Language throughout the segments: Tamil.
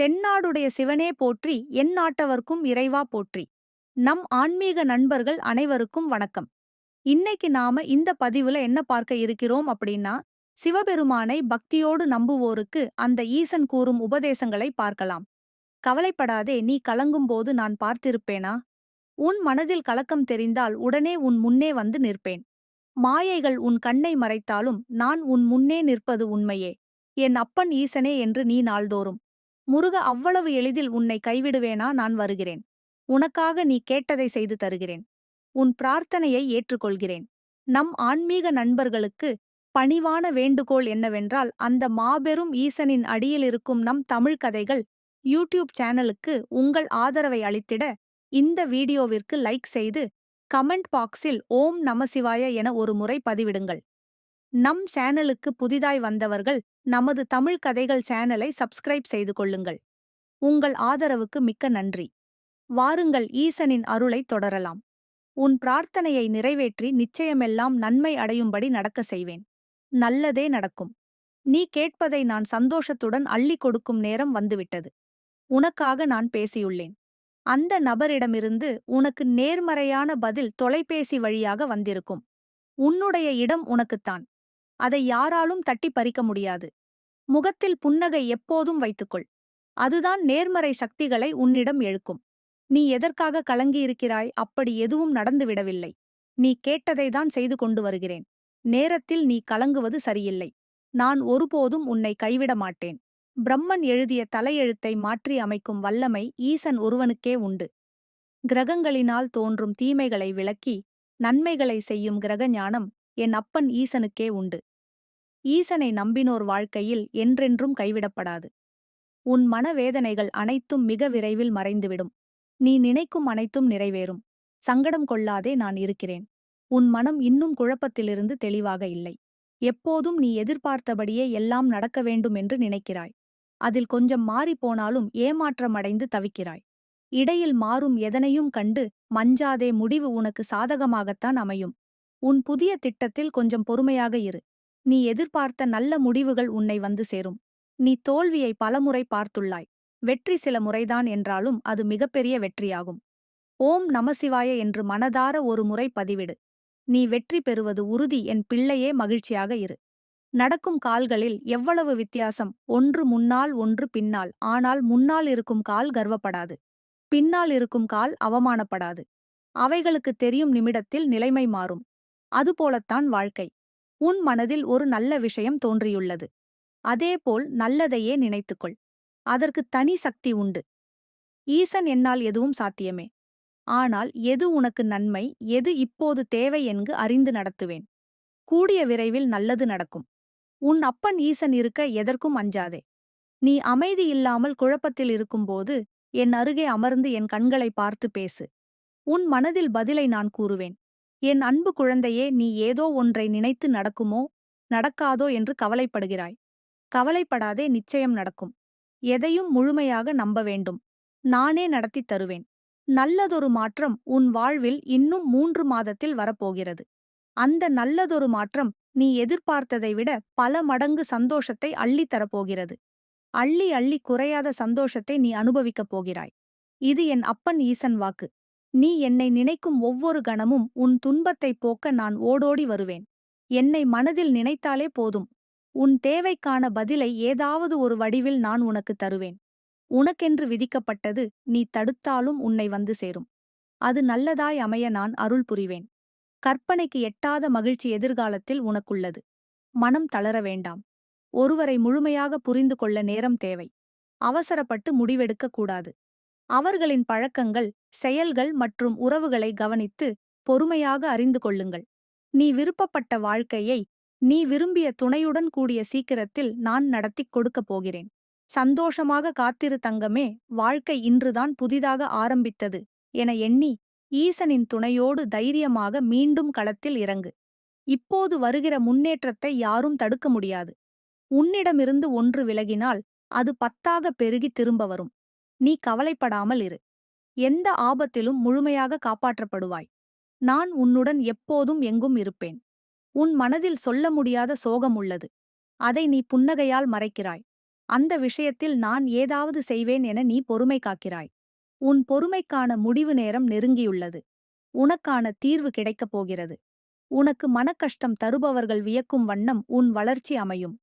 தென்னாடுடைய சிவனே போற்றி என் நாட்டவர்க்கும் இறைவா போற்றி. நம் ஆன்மீக நண்பர்கள் அனைவருக்கும் வணக்கம். இன்னைக்கு நாம இந்த பதிவுல என்ன பார்க்க இருக்கிறோம் அப்படின்னா சிவபெருமானை பக்தியோடு நம்புவோருக்கு அந்த ஈசன் கூறும் உபதேசங்களை பார்க்கலாம். கவலைப்படாதே நீ கலங்கும்போது நான் பார்த்திருப்பேனா? உன் மனதில் கலக்கம் தெரிந்தால் உடனே உன் முன்னே வந்து நிற்பேன். மாயைகள் உன் கண்ணை மறைத்தாலும் நான் உன் முன்னே நிற்பது உண்மையே. என் அப்பன் ஈசனே என்று நீ நாள்தோறும். முருக அவ்வளவு எளிதில் உன்னை கைவிடுவேனா நான் வருகிறேன். உனக்காக நீ கேட்டதை செய்து தருகிறேன். உன் பிரார்த்தனையை ஏற்றுக்கொள்கிறேன். நம் ஆன்மீக நண்பர்களுக்கு பணிவான வேண்டுகோள் என்னவென்றால் அந்த மாபெரும் ஈசனின் அடியில் இருக்கும் நம் தமிழ் கதைகள் யூடியூப் சேனலுக்கு உங்கள் ஆதரவை அளித்திட இந்த வீடியோவிற்கு லைக் செய்து கமெண்ட் பாக்ஸில் ஓம் நமசிவாய என ஒரு முறை பதிவிடுங்கள். நம் சேனலுக்கு புதிதாய் வந்தவர்கள் நமது தமிழ் கதைகள் சேனலை சப்ஸ்கிரைப் செய்து கொள்ளுங்கள். உங்கள் ஆதரவுக்கு மிக்க நன்றி. வாருங்கள் ஈசனின் அருளை தொடரலாம். உன் பிரார்த்தனையை நிறைவேற்றி நிச்சயமெல்லாம் நன்மை அடையும்படி நடக்க செய்வேன். நல்லதே நடக்கும். நீ கேட்பதை நான் சந்தோஷத்துடன் அள்ளி கொடுக்கும் நேரம் வந்துவிட்டது. உனக்காக நான் பேசியுள்ளேன். அந்த நபரிடமிருந்து உனக்கு நேர்மறையான பதில் தொலைபேசி வழியாக வந்திருக்கும். உன்னுடைய இடம் உனக்குத்தான். அதை யாராலும் தட்டி பறிக்க முடியாது. முகத்தில் புன்னகை எப்போதும் வைத்துக்கொள். அதுதான் நேர்மறை சக்திகளை உன்னிடம் எழுக்கும். நீ எதற்காக கலங்கியிருக்கிறாய் அப்படி எதுவும் நடந்துவிடவில்லை நீ கேட்டதைதான் செய்து கொண்டு வருகிறேன். நேரத்தில் நீ கலங்குவது சரியில்லை. நான் ஒருபோதும் உன்னை கைவிட மாட்டேன். பிரம்மன் எழுதிய தலையெழுத்தை மாற்றி அமைக்கும் வல்லமை ஈசன் ஒருவனுக்கே உண்டு. கிரகங்களினால் தோன்றும் தீமைகளை விளக்கி நன்மைகளை செய்யும் கிரக ஞானம் என் அப்பன் ஈசனுக்கே உண்டு. ஈசனை நம்பினோர் வாழ்க்கையில் என்றென்றும் கைவிடப்படாது. உன் மனவேதனைகள் அனைத்தும் மிக விரைவில் மறைந்துவிடும். நீ நினைக்கும் அனைத்தும் நிறைவேறும். சங்கடம் கொள்ளாதே நான் இருக்கிறேன். உன் மனம் இன்னும் குழப்பத்திலிருந்து தெளிவாக இல்லை. எப்போதும் நீ எதிர்பார்த்தபடியே எல்லாம் நடக்க வேண்டும் என்று நினைக்கிறாய். அதில் கொஞ்சம் மாறிப்போனாலும் ஏமாற்றமடைந்து தவிக்கிறாய். இடையில் மாறும் எதனையும் கண்டு மஞ்சாதே முடிவு உனக்கு சாதகமாகத்தான் அமையும். உன் புதிய திட்டத்தில் கொஞ்சம் பொறுமையாக இரு. நீ எதிர்பார்த்த நல்ல முடிவுகள் உன்னை வந்து சேரும். நீ தோல்வியை பலமுறை பார்த்துள்ளாய். வெற்றி சில முறைதான் என்றாலும் அது மிகப்பெரிய வெற்றியாகும். ஓம் நமசிவாய என்று மனதார ஒரு முறை பதிவிடு. நீ வெற்றி பெறுவது உறுதி என் பிள்ளையே மகிழ்ச்சியாக இரு. நடக்கும் கால்களில் எவ்வளவு வித்தியாசம். ஒன்று முன்னால் ஒன்று பின்னால். ஆனால் முன்னால் இருக்கும் கால் கர்வப்படாது. பின்னால் இருக்கும் கால் அவமானப்படாது. அவைகளுக்கு தெரியும் நிமிடத்தில் நிலைமை மாறும். அதுபோலத்தான் வாழ்க்கை. உன் மனதில் ஒரு நல்ல விஷயம் தோன்றியுள்ளது. அதேபோல் நல்லதையே நினைத்துக்கொள். அதற்கு தனி சக்தி உண்டு. ஈசன் என்னால் எதுவும் சாத்தியமே. ஆனால் எது உனக்கு நன்மை எது இப்போது தேவை என்கு அறிந்து நடத்துவேன். கூடிய விரைவில் நல்லது நடக்கும். உன் அப்பன் ஈசன் இருக்க எதற்கும் அஞ்சாதே. நீ அமைதி இல்லாமல் குழப்பத்தில் இருக்கும்போது என் அருகே அமர்ந்து என் கண்களை பார்த்து பேசு. உன் மனதில் பதிலை நான் கூறுவேன். என் அன்பு குழந்தையே நீ ஏதோ ஒன்றை நினைத்து நடக்குமோ நடக்காதோ என்று கவலைப்படுகிறாய். கவலைப்படாதே நிச்சயம் நடக்கும். எதையும் முழுமையாக நம்ப வேண்டும். நானே நடத்தித் தருவேன். நல்லதொரு மாற்றம் உன் வாழ்வில் இன்னும் மூன்று மாதத்தில் வரப்போகிறது. அந்த நல்லதொரு மாற்றம் நீ எதிர்பார்த்ததை விட பல மடங்கு சந்தோஷத்தை அள்ளித் தரப்போகிறது. அள்ளி அள்ளி குறையாத சந்தோஷத்தை நீ அனுபவிக்கப் போகிறாய். இது என் அப்பன் ஈசன் வாக்கு. நீ என்னை நினைக்கும் ஒவ்வொரு கணமும் உன் துன்பத்தைப் போக்க நான் ஓடோடி வருவேன். என்னை மனதில் நினைத்தாலே போதும். உன் தேவைக்கான பதிலை ஏதாவது ஒரு வடிவில் நான் உனக்கு தருவேன். உனக்கென்று விதிக்கப்பட்டது நீ தடுத்தாலும் உன்னை வந்து சேரும். அது நல்லதாய் அமைய நான் அருள் புரிவேன். கற்பனைக்கு எட்டாத மகிழ்ச்சி எதிர்காலத்தில் உனக்குள்ளது. மனம் தளர வேண்டாம். ஒருவரை முழுமையாக புரிந்து கொள்ள நேரம் தேவை. அவசரப்பட்டு முடிவெடுக்கக் கூடாது. அவர்களின் பழக்கங்கள் செயல்கள் மற்றும் உறவுகளை கவனித்து பொறுமையாக அறிந்து கொள்ளுங்கள். நீ விருப்பப்பட்ட வாழ்க்கையை நீ விரும்பிய துணையுடன் கூடிய சீக்கிரத்தில் நான் நடத்திக் கொடுக்கப் போகிறேன். சந்தோஷமாக காத்திரு தங்கமே வாழ்க்கை இன்றுதான் புதிதாக ஆரம்பித்தது என எண்ணி ஈசனின் துணையோடு தைரியமாக மீண்டும் களத்தில் இறங்கு. இப்போது வருகிற முன்னேற்றத்தை யாரும் தடுக்க முடியாது. உன்னிடமிருந்து ஒன்று விலகினால் அது பத்தாக பெருகி திரும்ப வரும். நீ கவலைப்படாமல் இரு. எந்த ஆபத்திலும் முழுமையாக காப்பாற்றப்படுவாய். நான் உன்னுடன் எப்போதும் எங்கும் இருப்பேன். உன் மனதில் சொல்ல முடியாத சோகம் உள்ளது. அதை நீ புன்னகையால் மறைக்கிறாய். அந்த விஷயத்தில் நான் ஏதாவது செய்வேன் என நீ பொறுமை காக்கிறாய். உன் பொறுமைக்கான முடிவு நேரம் நெருங்கியுள்ளது. உனக்கான தீர்வு கிடைக்கப் போகிறது. உனக்கு மனக்கஷ்டம் தருபவர்கள் வியக்கும் வண்ணம் உன் வளர்ச்சி அமையும்.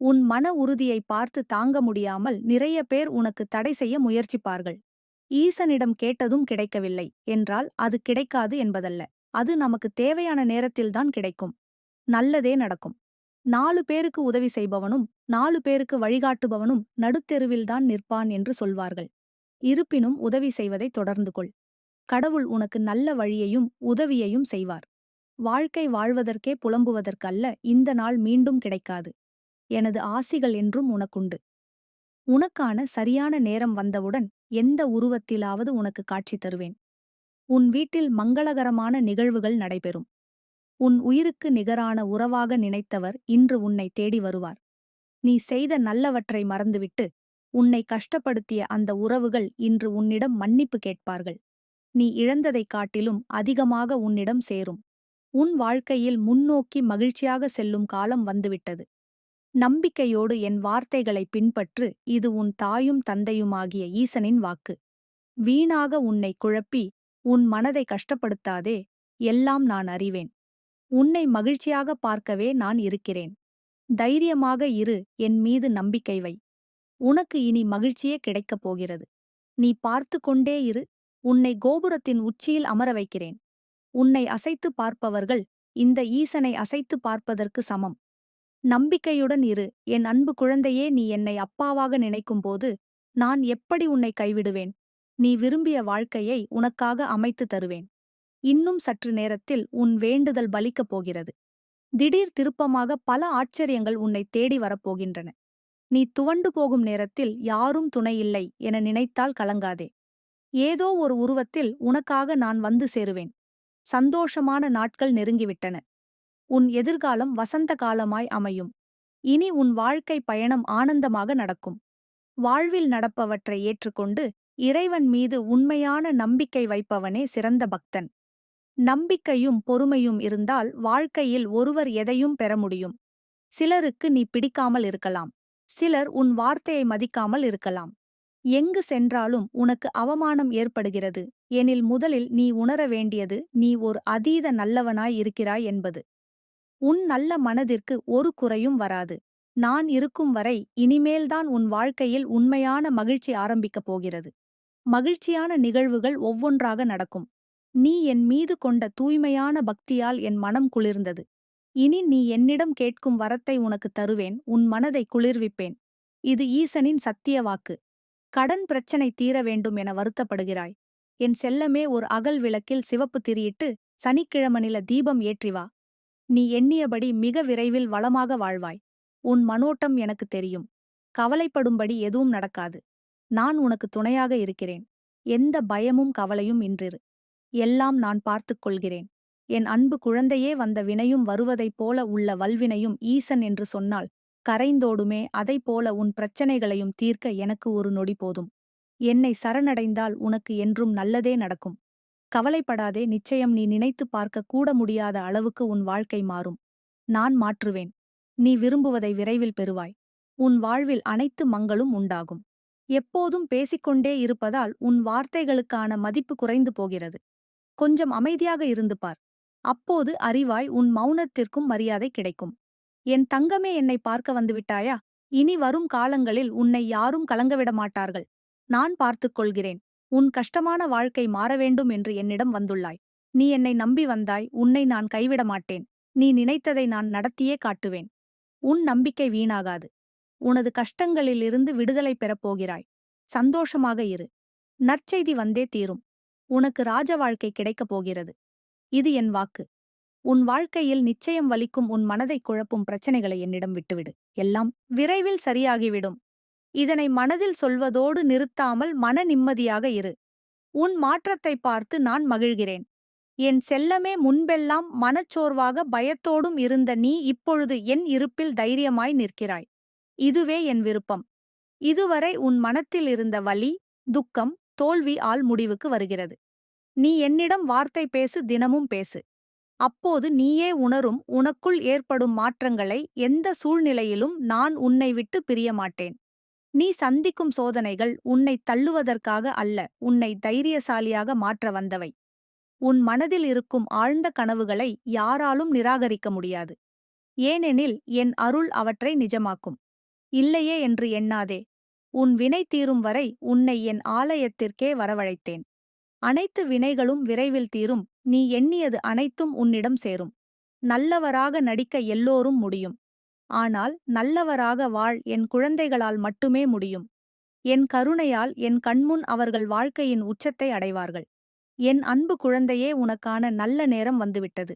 உன் மன உறுதியை பார்த்து தாங்க முடியாமல் நிறைய பேர் உனக்கு தடை செய்ய முயற்சிப்பார்கள். ஈசனிடம் கேட்டதும் கிடைக்கவில்லை. என்றால் அது கிடைக்காது என்பதல்ல. அது நமக்கு தேவையான நேரத்தில்தான் கிடைக்கும். நல்லதே நடக்கும். நாலு பேருக்கு உதவி செய்பவனும் நாலு பேருக்கு வழிகாட்டுபவனும் நடுத்தெருவில்தான் நிற்பான் என்று சொல்வார்கள். இருப்பினும் உதவி செய்வதை தொடர்ந்து கொள். கடவுள் உனக்கு நல்ல வழியையும் உதவியையும் செய்வார். வாழ்க்கை வாழ்வதற்கே புலம்புவதற்கல்ல இந்த நாள் மீண்டும் கிடைக்காது. எனது ஆசிகள் என்றும் உனக்குண்டு. உனக்கான சரியான நேரம் வந்தவுடன் எந்த உருவத்திலாவது உனக்கு காட்சி தருவேன். உன் வீட்டில் மங்களகரமான நிகழ்வுகள் நடைபெறும். உன் உயிருக்கு நிகரான உறவாக நினைத்தவர் இன்று உன்னை தேடி வருவார். நீ செய்த நல்லவற்றை மறந்துவிட்டு உன்னை கஷ்டப்படுத்திய அந்த உறவுகள் இன்று உன்னிடம் மன்னிப்பு கேட்பார்கள். நீ இழந்ததைக் காட்டிலும் அதிகமாக உன்னிடம் சேரும். உன் வாழ்க்கையில் முன்னோக்கி மகிழ்ச்சியாக செல்லும் காலம் வந்துவிட்டது. நம்பிக்கையோடு என் வார்த்தைகளை பின்பற்று இது உன் தாயும் தந்தையுமாகிய ஈசனின் வாக்கு. வீணாக உன்னை குழப்பி உன் மனதை கஷ்டப்படுத்தாதே எல்லாம் நான் அறிவேன். உன்னை மகிழ்ச்சியாக பார்க்கவே நான் இருக்கிறேன். தைரியமாக இரு என் மீது நம்பிக்கை வை. உனக்கு இனி மகிழ்ச்சியே கிடைக்கப் போகிறது. நீ பார்த்து கொண்டே இரு உன்னை கோபுரத்தின் உச்சியில் அமர வைக்கிறேன். உன்னை அசைத்து பார்ப்பவர்கள் இந்த ஈசனை அசைத்து பார்ப்பதற்கு சமம். நம்பிக்கையுடன் இரு. என் அன்பு குழந்தையே நீ என்னை அப்பாவாக நினைக்கும்போது நான் எப்படி உன்னை கைவிடுவேன்? நீ விரும்பிய வாழ்க்கையை உனக்காக அமைத்து தருவேன். இன்னும் சற்று நேரத்தில் உன் வேண்டுதல் பலிக்கப் போகிறது. திடீர் திருப்பமாக பல ஆச்சரியங்கள் உன்னை தேடி வரப்போகின்றன. நீ துவண்டு போகும் நேரத்தில் யாரும் துணையில்லை என நினைத்தால் கலங்காதே. ஏதோ ஒரு உருவத்தில் உனக்காக நான் வந்து சேருவேன். சந்தோஷமான நாட்கள் நெருங்கிவிட்டன. உன் எதிர்காலம் வசந்த காலமாய் அமையும். இனி உன் வாழ்க்கை பயணம் ஆனந்தமாக நடக்கும். வாழ்வில் நடப்பவற்றை ஏற்றுக்கொண்டு இறைவன் மீது உண்மையான நம்பிக்கை வைப்பவனே சிறந்த பக்தன். நம்பிக்கையும் பொறுமையும் இருந்தால் வாழ்க்கையில் ஒருவர் எதையும் பெற முடியும். சிலருக்கு நீ பிடிக்காமல் இருக்கலாம். சிலர் உன் வார்த்தையை மதிக்காமல் இருக்கலாம். எங்கு சென்றாலும் உனக்கு அவமானம் ஏற்படுகிறது. எனில் முதலில் நீ உணர வேண்டியது நீ ஒரு அதீத நல்லவனாய் இருக்கிறாய் என்பது. உன் நல்ல மனதிற்கு ஒரு குறையும் வராது. நான் இருக்கும் வரை இனிமேல்தான் உன் வாழ்க்கையில் உண்மையான மகிழ்ச்சி ஆரம்பிக்கப் போகிறது. மகிழ்ச்சியான நிகழ்வுகள் ஒவ்வொன்றாக நடக்கும். நீ என் மீது கொண்ட தூய்மையான பக்தியால் என் மனம் குளிர்ந்தது. இனி நீ என்னிடம் கேட்கும் வரத்தை உனக்கு தருவேன். உன் மனதை குளிர்விப்பேன். இது ஈசனின் சத்திய வாக்கு. கடன் பிரச்சனை தீர வேண்டும் என வருத்தப்படுகிறாய். என் செல்லமே ஒரு அகல் விளக்கில் சிவப்பு திரியிட்டு சனிக்கிழமனில தீபம் ஏற்றி வா. நீ எண்ணியபடி மிக விரைவில் வளமாக வாழ்வாய். உன் மனோட்டம் எனக்கு தெரியும். கவலைப்படும்படி எதுவும் நடக்காது. நான் உனக்கு துணையாக இருக்கிறேன். எந்த பயமும் கவலையும் இன்றிரு. எல்லாம் நான் பார்த்துக் கொள்கிறேன். என் அன்பு குழந்தையே வந்த வினையும் வருவதைப் போல உள்ள வல்வினையும் ஈசன் என்று சொன்னால் கரைந்தோடுமே போல உன் பிரச்சனைகளையும் தீர்க்க எனக்கு ஒரு நொடி போதும். என்னை சரணடைந்தால் உனக்கு என்றும் நல்லதே நடக்கும். கவலைப்படாதே நிச்சயம் நீ நினைத்து பார்க்க கூட முடியாத அளவுக்கு உன் வாழ்க்கை மாறும். நான் மாற்றுவேன். நீ விரும்புவதை விரைவில் பெறுவாய். உன் வாழ்வில் அனைத்து மங்களும் உண்டாகும். எப்போதும் பேசிக்கொண்டே இருப்பதால் உன் வார்த்தைகளுக்கான மதிப்பு குறைந்து போகிறது. கொஞ்சம் அமைதியாக இருந்து பார். அப்போது அறிவாய் உன் மௌனத்திற்கும் மரியாதை கிடைக்கும். என் தங்கமே என்னை பார்க்க வந்துவிட்டாயா இனி வரும் காலங்களில் உன்னை யாரும் கலங்கவிட மாட்டார்கள். நான் பார்த்துக் கொள்கிறேன். உன் கஷ்டமான வாழ்க்கை மாற வேண்டும் என்று என்னிடம் வந்துள்ளாய். நீ என்னை நம்பி வந்தாய் உன்னை நான் கைவிட மாட்டேன். நீ நினைத்ததை நான் நடத்தியே காட்டுவேன். உன் நம்பிக்கை வீணாகாது. உனது கஷ்டங்களிலிருந்து விடுதலை பெறப் போகிறாய். சந்தோஷமாக இரு. நற்செய்தி வந்தே தீரும். உனக்கு ராஜ வாழ்க்கை கிடைக்கப் போகிறது. இது என் வாக்கு. உன் வாழ்க்கையில் நிச்சயம் வலிக்கும் உன் மனதை குழப்பும் பிரச்சனைகளை என்னிடம் விட்டுவிடு. எல்லாம் விரைவில் சரியாகிவிடும். இதனை மனதில் சொல்வதோடு நிறுத்தாமல் மன நிம்மதியாக இரு. உன் மாற்றத்தை பார்த்து நான் மகிழ்கிறேன். என் செல்லமே முன்பெல்லாம் மனச்சோர்வாக பயத்தோடும் இருந்த நீ இப்பொழுது என் இருப்பில் தைரியமாய் நிற்கிறாய். இதுவே என் விருப்பம். இதுவரை உன் மனத்தில் இருந்த வலி துக்கம் தோல்வி ஆள் முடிவுக்கு வருகிறது. நீ என்னிடம் வார்த்தை பேசு தினமும் பேசு. அப்போது நீயே உணரும் உனக்குள் ஏற்படும் மாற்றங்களை எந்த சூழ்நிலையிலும் நான் உன்னை விட்டு பிரிய மாட்டேன். நீ சந்திக்கும் சோதனைகள் உன்னை தள்ளுவதற்காக அல்ல உன்னை தைரியசாலியாக மாற்ற வந்தவை. உன் மனதில் இருக்கும் ஆழ்ந்த கனவுகளை யாராலும் நிராகரிக்க முடியாது. ஏனெனில் என் அருள் அவற்றை நிஜமாக்கும். இல்லையே என்று எண்ணாதே. உன் வினை தீரும் வரை உன்னை என் ஆலயத்திற்கே வரவழைத்தேன். அனைத்து வினைகளும் விரைவில் தீரும். நீ எண்ணியது அனைத்தும் உன்னிடம் சேரும். நல்லவராக நடிக்க எல்லோரும் முடியும். ஆனால் நல்லவராக வாழ் என் குழந்தைகளால் மட்டுமே முடியும். என் கருணையால் என் கண்முன் அவர்கள் வாழ்க்கையின் உச்சத்தை அடைவார்கள். என் அன்பு குழந்தையே உனக்கான நல்ல நேரம் வந்துவிட்டது.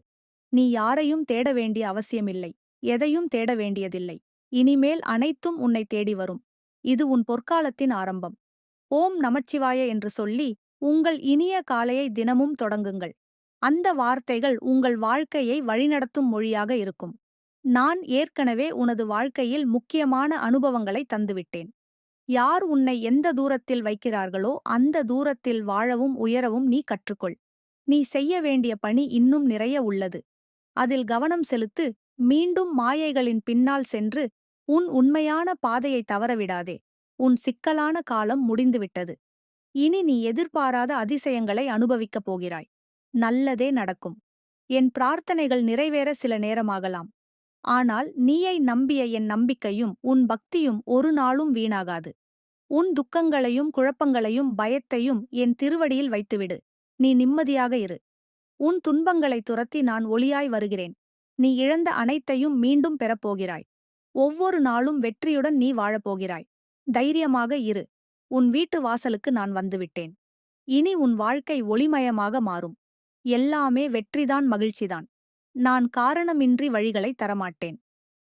நீ யாரையும் தேட வேண்டிய அவசியமில்லை. எதையும் தேட வேண்டியதில்லை. இனிமேல் அனைத்தும் உன்னை தேடி வரும். இது உன் பொற்காலத்தின் ஆரம்பம். ஓம் நமச்சிவாய என்று சொல்லி உங்கள் இனிய காலையை தினமும் தொடங்குங்கள். அந்த வார்த்தைகள் உங்கள் வாழ்க்கையை வழிநடத்தும் மொழியாக இருக்கும். நான் ஏற்கனவே உனது வாழ்க்கையில் முக்கியமான அனுபவங்களை தந்துவிட்டேன். யார் உன்னை எந்த தூரத்தில் வைக்கிறார்களோ அந்த தூரத்தில் வாழவும் உயரவும் நீ கற்றுக்கொள். நீ செய்ய வேண்டிய பணி இன்னும் நிறைய உள்ளது. அதில் கவனம் செலுத்து மீண்டும் மாயைகளின் பின்னால் சென்று உன் உண்மையான பாதையை தவறவிடாதே. உன் சிக்கலான காலம் முடிந்துவிட்டது. இனி நீ எதிர்பாராத அதிசயங்களை அனுபவிக்கப் போகிறாய். நல்லதே நடக்கும். என் பிரார்த்தனைகள் நிறைவேற சில நேரமாகலாம். ஆனால் நீயை நம்பிய என் நம்பிக்கையும் உன் பக்தியும் ஒரு நாளும் வீணாகாது. உன் துக்கங்களையும் குழப்பங்களையும் பயத்தையும் என் திருவடியில் வைத்துவிடு. நீ நிம்மதியாக இரு. உன் துன்பங்களை துரத்தி நான் ஒளியாய் வருகிறேன். நீ இழந்த அனைத்தையும் மீண்டும் பெறப்போகிறாய். ஒவ்வொரு நாளும் வெற்றியுடன் நீ வாழப்போகிறாய். தைரியமாக இரு. உன் வீட்டு வாசலுக்கு நான் வந்துவிட்டேன். இனி உன் வாழ்க்கை ஒளிமயமாக மாறும். எல்லாமே வெற்றிதான் மகிழ்ச்சிதான். நான் காரணமின்றி வழிகளை தரமாட்டேன்.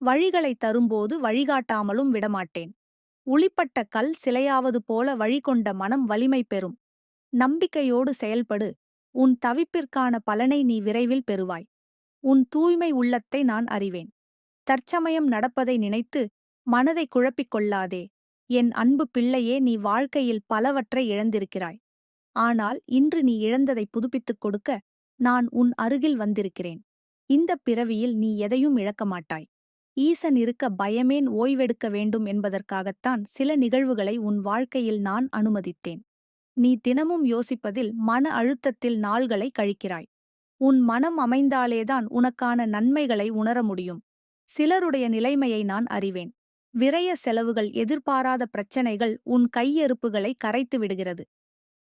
வழிகளை தரும்போது வழிகாட்டாமலும் விடமாட்டேன். உளிப்பட்ட கல் சிலையாவது போல வழிகொண்ட மனம் வலிமை பெறும். நம்பிக்கையோடு செயல்படு. உன் தவிப்பிற்கான பலனை நீ விரைவில் பெறுவாய். உன் தூய்மை உள்ளத்தை நான் அறிவேன். தற்சமயம் நடப்பதை நினைத்து மனதை குழப்பிக் கொள்ளாதே. என் அன்பு பிள்ளையே நீ வாழ்க்கையில் பலவற்றை இழந்திருக்கிறாய். ஆனால் இன்று நீ இழந்ததை புதுப்பித்துக் கொடுக்க நான் உன் அருகில் வந்திருக்கிறேன். இந்த பிறவியில் நீ எதையும் இழக்க மாட்டாய். ஈசன் இருக்க பயமேன் ஓய்வெடுக்க வேண்டும் என்பதற்காகத்தான் சில நிகழ்வுகளை உன் வாழ்க்கையில் நான் அனுமதித்தேன். நீ தினமும் யோசிப்பதில் மன அழுத்தத்தில் நாள்களை கழிக்கிறாய். உன் மனம் அமைந்தாலேதான் உனக்கான நன்மைகளை உணர முடியும். சிலருடைய நிலைமையை நான் அறிவேன். விரய செலவுகள் எதிர்பாராத பிரச்சனைகள் உன் கையெறுப்புகளை கரைத்து விடுகிறது.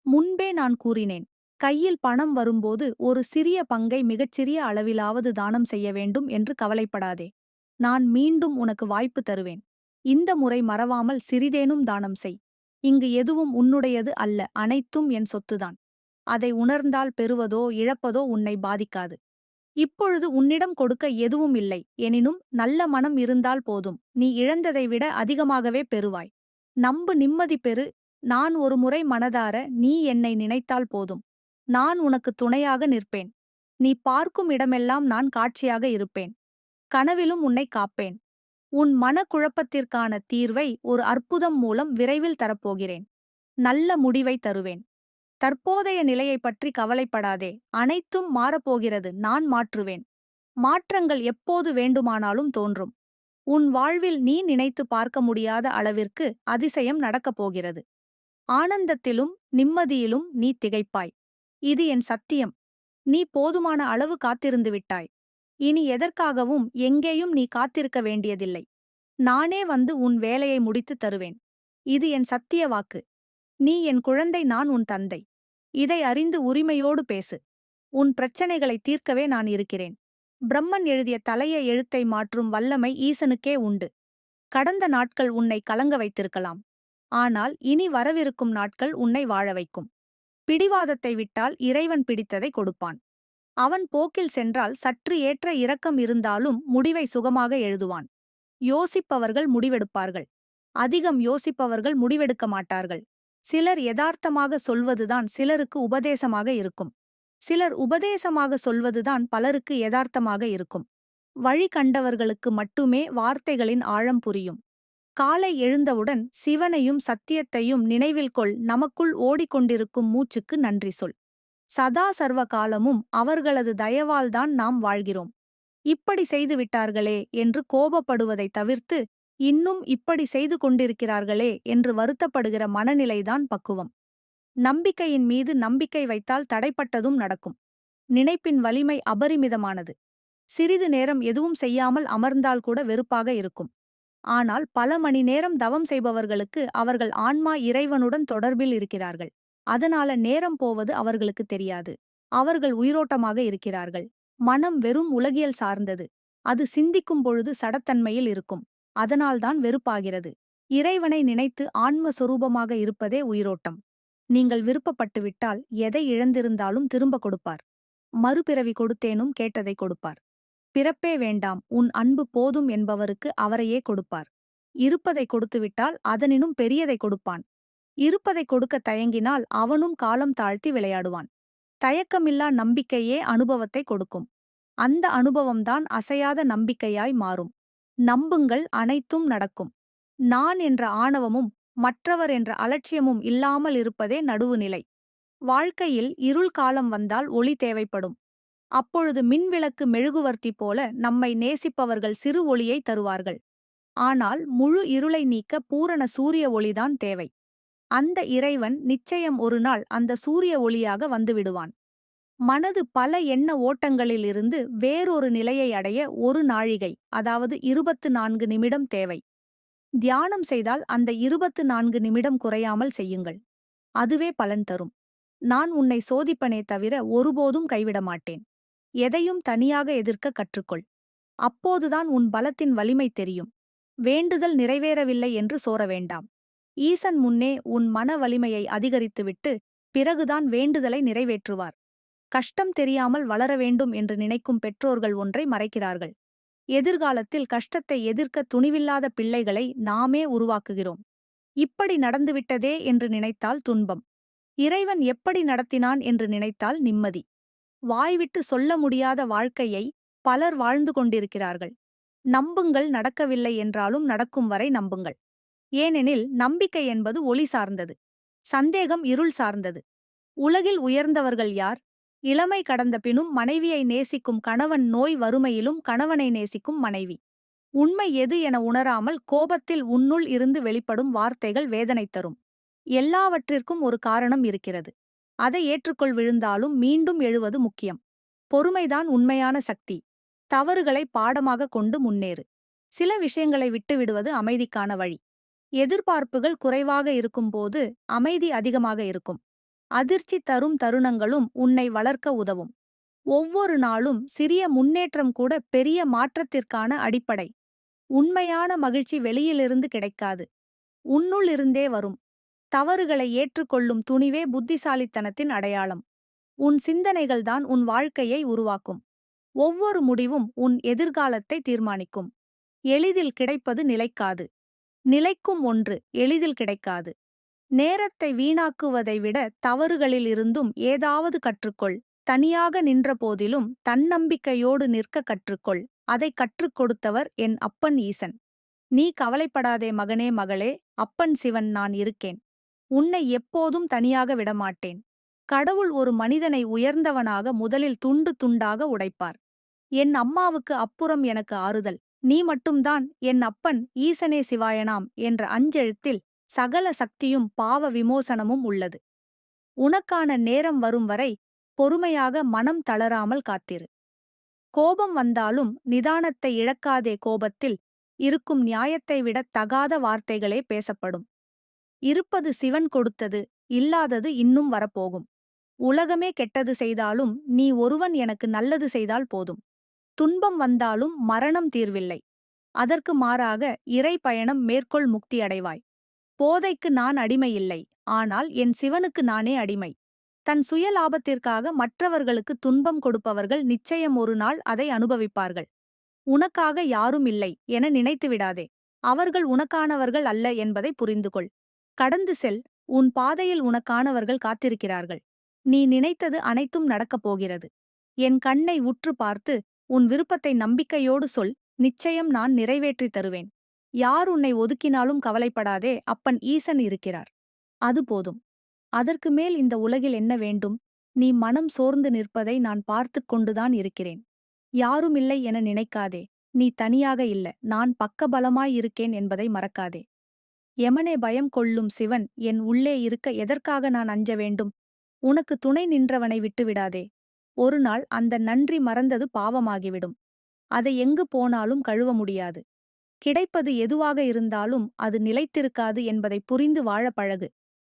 முன்பே நான் கூறினேன் கையில் பணம் வரும்போது ஒரு சிறிய பங்கை மிகச்சிறிய அளவிலாவது தானம் செய்ய வேண்டும் என்று கவலைப்படாதே. நான் மீண்டும் உனக்கு வாய்ப்பு தருவேன். இந்த முறை மறவாமல் சிறிதேனும் தானம் செய். இங்கு எதுவும் உன்னுடையது அல்ல அனைத்தும் என் சொத்துதான். அதை உணர்ந்தால் பெறுவதோ இழப்பதோ உன்னை பாதிக்காது. இப்பொழுது உன்னிடம் கொடுக்க எதுவும் இல்லை. எனினும் நல்ல மனம் இருந்தால் போதும். நீ இழந்ததை விட அதிகமாகவே பெறுவாய். நம்பு நிம்மதி பெறு. நான் ஒரு முறை மனதார நீ என்னை நினைத்தால் போதும். நான் உனக்கு துணையாக நிற்பேன். நீ பார்க்கும் இடமெல்லாம் நான் காட்சியாக இருப்பேன். கனவிலும் உன்னை காப்பேன். உன் மனக்குழப்பத்திற்கான தீர்வை ஒரு அற்புதம் மூலம் விரைவில் தரப்போகிறேன். நல்ல முடிவை தருவேன். தற்போதைய நிலையை பற்றி கவலைப்படாதே. அனைத்தும் மாறப்போகிறது. நான் மாற்றுவேன். மாற்றங்கள் எப்போது வேண்டுமானாலும் தோன்றும். உன் வாழ்வில் நீ நினைத்து பார்க்க முடியாத அளவிற்கு அதிசயம் நடக்கப் போகிறது ஆனந்தத்திலும் நிம்மதியிலும் நீ திகைப்பாய். இது என் சத்தியம். நீ போதுமான அளவு காத்திருந்து விட்டாய். இனி எதற்காகவும் எங்கேயும் நீ காத்திருக்க வேண்டியதில்லை. நானே வந்து உன் வேலையை முடித்துத் தருவேன். இது என் சத்திய வாக்கு. நீ என் குழந்தை நான் உன் தந்தை. இதை அறிந்து உரிமையோடு பேசு. உன் பிரச்சனைகளை தீர்க்கவே நான் இருக்கிறேன். பிரம்மன் எழுதிய தலைய எழுத்தை மாற்றும் வல்லமை ஈசனுக்கே உண்டு. கடந்த நாட்கள் உன்னை கலங்க வைத்திருக்கலாம். ஆனால் இனி வரவிருக்கும் நாட்கள் உன்னை வாழ வைக்கும். பிடிவாதத்தை விட்டால் இறைவன் பிடித்ததை கொடுப்பான். அவன் போக்கில் சென்றால் சற்று ஏற்ற இரக்கம் இருந்தாலும் முடிவை சுகமாக எழுதுவான். யோசிப்பவர்கள் முடிவெடுப்பார்கள். அதிகம் யோசிப்பவர்கள் முடிவெடுக்க மாட்டார்கள். சிலர் யதார்த்தமாக சொல்வதுதான் சிலருக்கு உபதேசமாக இருக்கும். சிலர் உபதேசமாக சொல்வதுதான் பலருக்கு யதார்த்தமாக இருக்கும். வழி கண்டவர்களுக்கு மட்டுமே வார்த்தைகளின் ஆழம் புரியும். காலை எழுந்தவுடன் சிவனையும் சத்தியத்தையும் நினைவில் கொள். நமக்குள் ஓடிக்கொண்டிருக்கும் மூச்சுக்கு நன்றி சொல். சதா சர்வ காலமும் அவர்களது தயவால்தான் நாம் வாழ்கிறோம். இப்படி செய்துவிட்டார்களே என்று கோபப்படுவதை தவிர்த்து இன்னும் இப்படி செய்து கொண்டிருக்கிறார்களே என்று வருத்தப்படுகிற மனநிலைதான் பக்குவம். நம்பிக்கையின் மீது நம்பிக்கை வைத்தால் தடைப்பட்டதும் நடக்கும். நினைப்பின் வலிமை அபரிமிதமானது. சிறிது நேரம் எதுவும் செய்யாமல் அமர்ந்தால் கூட வெறுப்பாக இருக்கும். ஆனால் பல மணி நேரம் தவம் செய்பவர்களுக்கு அவர்கள் ஆன்மா இறைவனுடன் தொடர்பில் இருக்கிறார்கள். அதனால நேரம் போவது அவர்களுக்கு தெரியாது. அவர்கள் உயிரோட்டமாக இருக்கிறார்கள். மனம் வெறும் உலகியல் சார்ந்தது. அது சிந்திக்கும் பொழுது சடத்தன்மையில் இருக்கும். அதனால்தான் வெறுப்பாகிறது. இறைவனை நினைத்து ஆன்ம சொரூபமாக இருப்பதே உயிரோட்டம். நீங்கள் விருப்பப்பட்டுவிட்டால் எதை இழந்திருந்தாலும் திரும்ப கொடுப்பார். மறுபிறவி கொடுத்தேனும் கேட்டதை கொடுப்பார். பிறப்பே வேண்டாம் உன் அன்பு போதும் என்பவருக்கு அவரையே கொடுப்பார். இருப்பதை கொடுத்துவிட்டால் அதனினும் பெரியதை கொடுப்பான். இருப்பதை கொடுக்க தயங்கினால் அவனும் காலம் தாழ்த்தி விளையாடுவான். தயக்கமில்லா நம்பிக்கையே அனுபவத்தை கொடுக்கும். அந்த அனுபவம்தான் அசையாத நம்பிக்கையாய் மாறும். நம்புங்கள் அனைத்தும் நடக்கும். நான் என்ற ஆணவமும் மற்றவர் என்ற அலட்சியமும் இல்லாமல் இருப்பதே நடுவுநிலை. வாழ்க்கையில் இருள் காலம் வந்தால் ஒளி தேவைப்படும். அப்பொழுது மின்விளக்கு மெழுகுவர்த்தி போல நம்மை நேசிப்பவர்கள் சிறு ஒளியை தருவார்கள். ஆனால் முழு இருளை நீக்க பூரண சூரிய ஒளிதான் தேவை. அந்த இறைவன் நிச்சயம் ஒரு நாள் அந்த சூரிய ஒளியாக வந்துவிடுவான் மனது பல எண்ண ஓட்டங்களிலிருந்து வேறொரு நிலையை அடைய ஒரு நாழிகை அதாவது இருபத்து நான்கு நிமிடம் தேவை. தியானம் செய்தால் அந்த இருபத்து நான்கு நிமிடம் குறையாமல் செய்யுங்கள். அதுவே பலன் தரும். நான் உன்னை சோதிப்பனே தவிர ஒருபோதும் கைவிட மாட்டேன் எதையும் தனியாக எதிர்க்க கற்றுக்கொள். அப்போதுதான் உன் பலத்தின் வலிமை தெரியும். வேண்டுதல் நிறைவேறவில்லை என்று சோர வேண்டாம். ஈசன் முன்னே உன் மன வலிமையை அதிகரித்துவிட்டு பிறகுதான் வேண்டுதலை நிறைவேற்றுவார். கஷ்டம் தெரியாமல் வளர வேண்டும் என்று நினைக்கும் பெற்றோர்கள் ஒன்றை மறைக்கிறார்கள். எதிர்காலத்தில் கஷ்டத்தை எதிர்க்க துணிவில்லாத பிள்ளைகளை நாமே உருவாக்குகிறோம். இப்படி நடந்துவிட்டதே என்று நினைத்தால் துன்பம். இறைவன் எப்படி நடத்தினான் என்று நினைத்தால் நிம்மதி. வாய்விட்டு சொல்ல முடியாத வாழ்க்கையை பலர் வாழ்ந்து கொண்டிருக்கிறார்கள். நம்புங்கள் நடக்கவில்லை என்றாலும் நடக்கும் வரை நம்புங்கள். ஏனெனில் நம்பிக்கை என்பது ஒளி சார்ந்தது. சந்தேகம் இருள் சார்ந்தது. உலகில் உயர்ந்தவர்கள் யார்? இளமை கடந்த பினும் மனைவியை நேசிக்கும் கணவன் நோய் வறுமையிலும் கணவனை நேசிக்கும் மனைவி. உண்மை எது என உணராமல் கோபத்தில் உன்னுள் இருந்து வெளிப்படும் வார்த்தைகள் வேதனை தரும். எல்லாவற்றிற்கும் ஒரு காரணம் இருக்கிறது. அதை ஏற்றுக்கொள் விழுந்தாலும் மீண்டும் எழுவது முக்கியம். பொறுமைதான் உண்மையான சக்தி. தவறுகளை பாடமாக கொண்டு முன்னேறு. சில விஷயங்களை விட்டுவிடுவது அமைதிக்கான வழி. எதிர்பார்ப்புகள் குறைவாக இருக்கும்போது அமைதி அதிகமாக இருக்கும். அதிர்ச்சி தரும் தருணங்களும் உன்னை வளர்க்க உதவும். ஒவ்வொரு நாளும் சிறிய முன்னேற்றம் கூட பெரிய மாற்றத்திற்கான அடிப்படை. உண்மையான மகிழ்ச்சி வெளியிலிருந்து கிடைக்காது. உன்னுள் இருந்தே வரும். தவறுகளை ஏற்றுக்கொள்ளும் துணிவே புத்திசாலித்தனத்தின் அடையாளம். உன் சிந்தனைகள்தான் உன் வாழ்க்கையை உருவாக்கும். ஒவ்வொரு முடிவும் உன் எதிர்காலத்தை தீர்மானிக்கும். எளிதில் கிடைப்பது நிலைக்காது. நிலைக்கும் ஒன்று எளிதில் கிடைக்காது. நேரத்தை வீணாக்குவதை விட தவறுகளில் இருந்தும் ஏதாவது கற்றுக்கொள். தனியாக நின்ற போதிலும் தன்னம்பிக்கையோடு நிற்க கற்றுக்கொள். அதை கற்றுக் கொடுத்தவர் என் அப்பன் ஈசன். நீ கவலைப்படாதே மகனே மகளே அப்பன் சிவன் நான் இருக்கேன். உன்னை எப்போதும் தனியாக விடமாட்டேன். கடவுள் ஒரு மனிதனை உயர்ந்தவனாக முதலில் துண்டு துண்டாக உடைப்பார். என் அம்மாவுக்கு அப்புறம் எனக்கு ஆறுதல். நீ மட்டும்தான் என் அப்பன் ஈசனே சிவாயனாம் என்ற அஞ்செழுத்தில் சகல சக்தியும் பாவ விமோசனமும் உள்ளது. உனக்கான நேரம் வரும் வரை பொறுமையாக மனம் தளராமல் காத்திரு. கோபம் வந்தாலும் நிதானத்தை இழக்காதே கோபத்தில் இருக்கும் நியாயத்தை விட தகாத வார்த்தைகளே பேசப்படும். இருப்பது சிவன் கொடுத்தது இல்லாதது இன்னும் வரப்போகும். உலகமே கெட்டது செய்தாலும் நீ ஒருவன் எனக்கு நல்லது செய்தால் போதும். துன்பம் வந்தாலும் மரணம் தீர்வில்லை. அதற்கு மாறாக இறை பயணம் மேற்கொள் முக்தி அடைவாய். போதைக்கு நான் அடிமையில்லை ஆனால் என் சிவனுக்கு நானே அடிமை. தன் சுய லாபத்திற்காக மற்றவர்களுக்கு துன்பம் கொடுப்பவர்கள் நிச்சயம் ஒரு நாள் அதை அனுபவிப்பார்கள். உனக்காக யாரும் இல்லை என நினைத்துவிடாதே. அவர்கள் உனக்கானவர்கள் அல்ல என்பதை புரிந்து கொள் கடந்து செல் உன் பாதையில் உனக்கானவர்கள் காத்திருக்கிறார்கள். நீ நினைத்தது அனைத்தும் நடக்கப் போகிறது. என் கண்ணை உற்று பார்த்து உன் விருப்பத்தை நம்பிக்கையோடு சொல் நிச்சயம் நான் நிறைவேற்றித் தருவேன். யார் உன்னை ஒதுக்கினாலும் கவலைப்படாதே அப்பன் ஈசன் இருக்கிறார். அது போதும். அதற்கு மேல் இந்த உலகில் என்ன வேண்டும்? நீ மனம் சோர்ந்து நிற்பதை நான் பார்த்துக் கொண்டுதான் இருக்கிறேன். யாருமில்லை என நினைக்காதே. நீ தனியாக இல்ல. நான் பக்கபலமாய் இருக்கேன் என்பதை மறக்காதே. எமனே பயம் கொள்ளும் சிவன் என் உள்ளே இருக்க எதற்காக நான் அஞ்ச வேண்டும்? உனக்கு துணை நின்றவனை விட்டுவிடாதே ஒரு நாள் அந்த நன்றி மறந்தது பாவமாகிவிடும். அதை எங்கு போனாலும் கழுவ முடியாது. கிடைப்பது எதுவாக இருந்தாலும் அது நிலைத்திருக்காது என்பதை புரிந்து வாழ பழகு.